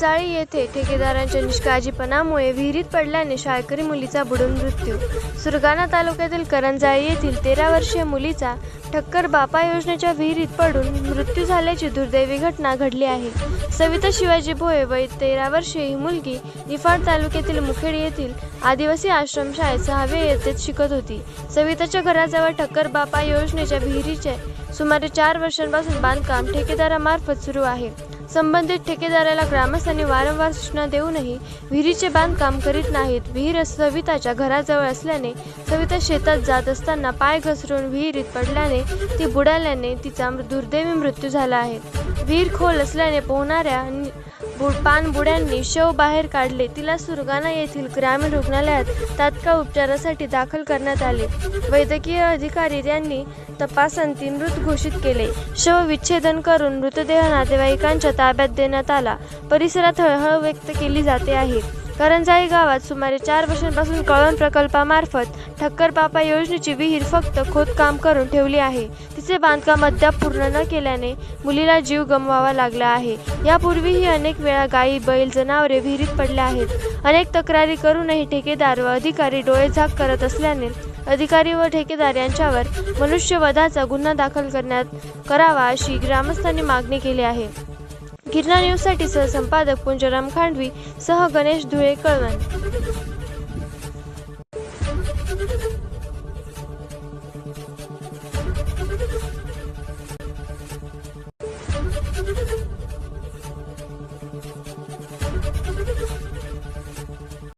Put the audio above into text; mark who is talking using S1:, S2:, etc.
S1: करंजाळी येथे ठेकेदारांच्या निष्काळजीपणामुळे विहिरीत पडल्याने शाळकरी मुलीचा बुडून मृत्यू. सुरगाणा तालुक्यातील करंजाळी येथील तेरा वर्षीय मुलीचा ठक्कर बापा योजनेच्या विहिरीत पडून मृत्यू झाल्याची दुर्दैवी घटना घडली आहे. सविता शिवाजी भोये वय तेरा वर्षीय ही मुलगी निफाड तालुक्यातील मुखेड येथील आदिवासी आश्रमशाळेत सहाव्या इयत्तेत शिकत होती. सविताच्या घराजवळ ठक्कर बापा योजनेच्या विहिरीचे सुमारे चार वर्षांपासून बांधकाम ठेकेदारामार्फत सुरू आहे. संबंधित ठेकेदाराला ग्रामस्थांनी वारंवार सूचना देऊनही विहिरीचे बांधकाम करीत नाहीत. विहीर सविताच्या घराजवळ असल्याने सविता शेतात जात असताना पाय घसरून विहिरीत पडल्याने ती बुडाल्याने तिचा मृ- दुर्दैवी मृत्यू झाला आहे. विहीर खोल असल्याने पोहणाऱ्या बु- पाणबुड्यांनी शव बाहेर काढले. तिला सुरगाणा येथील ग्रामीण रुग्णालयात तात्काळ उपचारासाठी दाखल करण्यात आले. वैद्यकीय अधिकारी यांनी तपासांती मृत घोषित केले. शव विच्छेदन करून मृतदेह नातेवाईकांच्या ताब्यात देण्यात आला. परिसरात हळहळ व्यक्त केली जाते आहे. करंजाई गावात सुमारे चार वर्षांपासून कळवण प्रकल्पामार्फत ठक्कर बापा योजनेची विहीर फक्त खोदकाम करून ठेवली आहे. तिचे बांधकाम अद्याप पूर्ण न केल्याने मुलीला जीव गमवावा लागला आहे. यापूर्वीही अनेक वेळा गायी बैल जनावरे विहिरीत पडल्या आहेत. अनेक तक्रारी करूनही ठेकेदार व अधिकारी डोळेझाक करत असल्याने अधिकारी व ठेकेदार यांच्यावर मनुष्यवधाचा गुन्हा दाखल करण्यात करावा अशी ग्रामस्थांनी मागणी केली आहे. गिरणा न्यूजसाठी सहसंपादक पुंजराम खांडवी सह गणेश धुळे कळवण